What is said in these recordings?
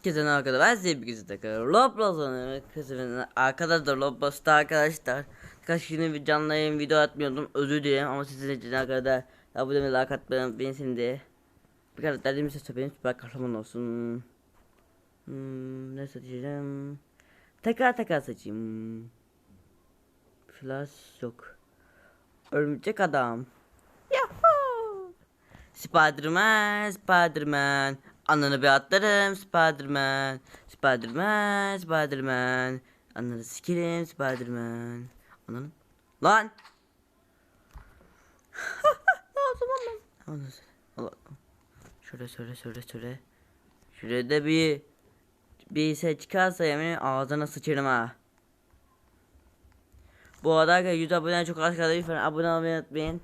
Herkese arkadaşlar ben size bir güzel takar. Roblox. Kızımın arkadaşlar Roblox'ta arkadaşlar. Kaç gün bir canlı yayın video atmıyordum. Özür dilerim ama sizin için arkadaşlar. Abone ve like atmayı beni şimdi. Bir değil mi söyleyeyim süper kahraman olsun. Hmm, ne seçeceğim? Tekrar tekrar seçeyim. Flash yok. Örümcek adam. Yahoo! Spiderman, Spiderman. Ananı bir atlarım Spiderman. Spiderman, Spiderman. Ananı sikerim Spiderman. Ananı. Lan. ne lan ben? Ananı Allah. Şöyle şöyle şöyle şöyle. Şurada bir bir ses çıkarsa yemin ağzına sıçarım ha. Bu arada arkadaşlar 100 abone çok az kaldı lütfen abone olmayı unutmayın.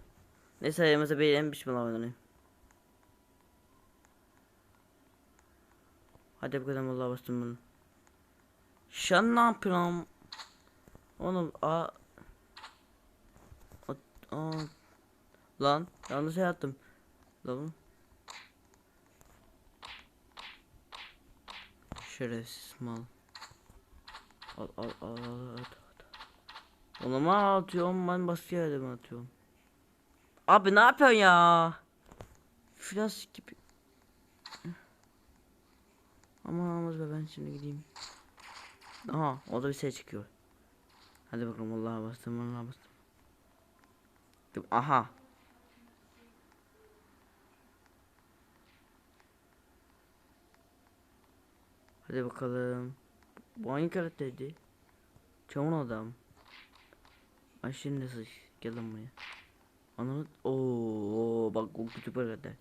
Ne sayımızı beğenin bismillahirrahmanirrahim. Hadi bakalım Allah bastım bunu. Şan ne yapıyorum? Oğlum a a, a lan yanlış şey yaptım. Lan Şerefsiz mal. Al al al al at, at. Onu mu atıyorum ben başka yerde mi atıyorum? Abi ne yapıyorsun ya? Flash gibi. Aman olmaz be ben şimdi gideyim. Aha o da bir şey çıkıyor. Hadi bakalım Allah'a bastım Allah'a bastım. Aha. Hadi bakalım. Bu hangi karakterdi? Çamur adam. Ay şimdi sıç. Gel lan buraya. Ananı. Oo, bak o küçük karakter.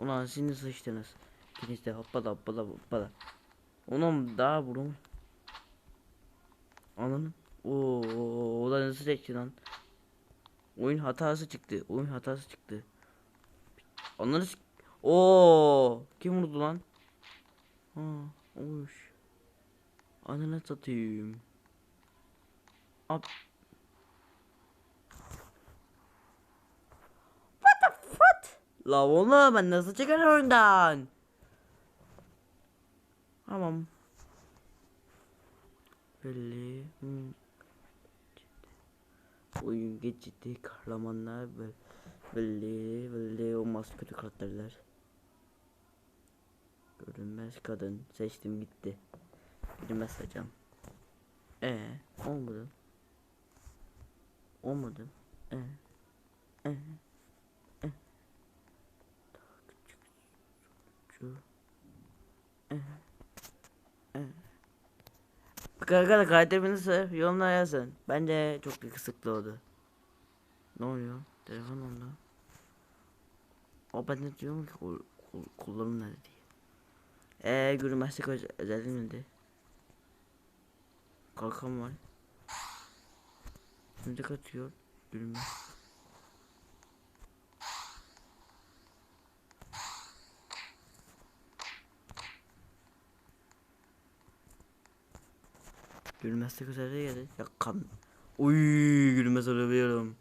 Ulan şimdi sıçtınız. İkiniz de hoppala hoppala hoppala. Onun daha burun. Ananı. Oo, o da nasıl çekti lan? Oyun hatası çıktı. Oyun hatası çıktı. Onları Oo, kim vurdu lan? Ha, oymuş. Ananı satayım. Ab La oğlum ben nasıl çıkar oyundan? Tamam. Belli. Hmm. Oyun geçti kahramanlar belli belli olmaz kötü karakterler. Görünmez kadın seçtim gitti. Görünmez hocam. Ee olmadı. Olmadı. Ee. Ee. Ee. Daha küçük sonucu. Ee. Ee. Arkadaşlar karakterimi nasıl yorumlara yazın. Bence çok kısıklı oldu. Ne oluyor? Telefon onda. O ben de diyorum ki kol, kollarım nerede diye. Eee görünmezlik öz özelliği neydi? Kalkan var. Şimdi katıyor. Görünmez. Gülmezlik özelliği geldi. Ya kan. Uy gülmez olabiliyorum.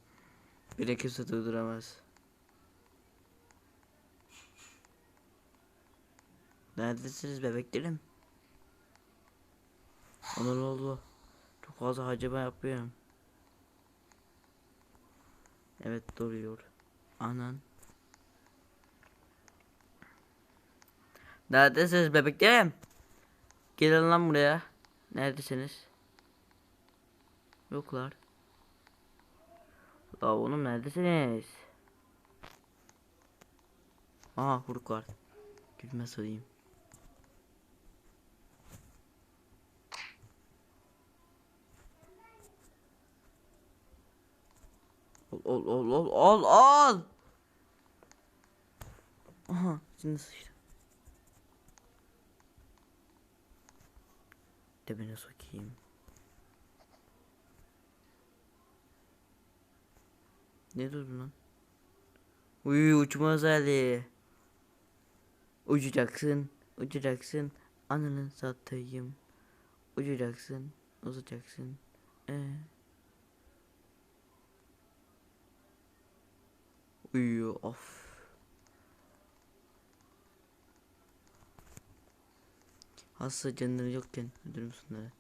Beni kimse durduramaz. Neredesiniz bebeklerim? Ona ne oldu? Çok fazla harcama yapıyorum. Evet duruyor. Anan. Neredesiniz bebeklerim? Gelin lan buraya. Neredesiniz? Yoklar. La oğlum neredesiniz? Aha huruk var. Gülmez olayım. Ol ol ol ol ol ol. Aha şimdi sıçtım. Dibine sokayım. Ne durdu lan? Uy uçma özelliği. Uçacaksın, uçacaksın, ananı satayım. Uçacaksın, uzacaksın. Ee. Uyuyor of. Hasta canları yokken öldürürüm şunları.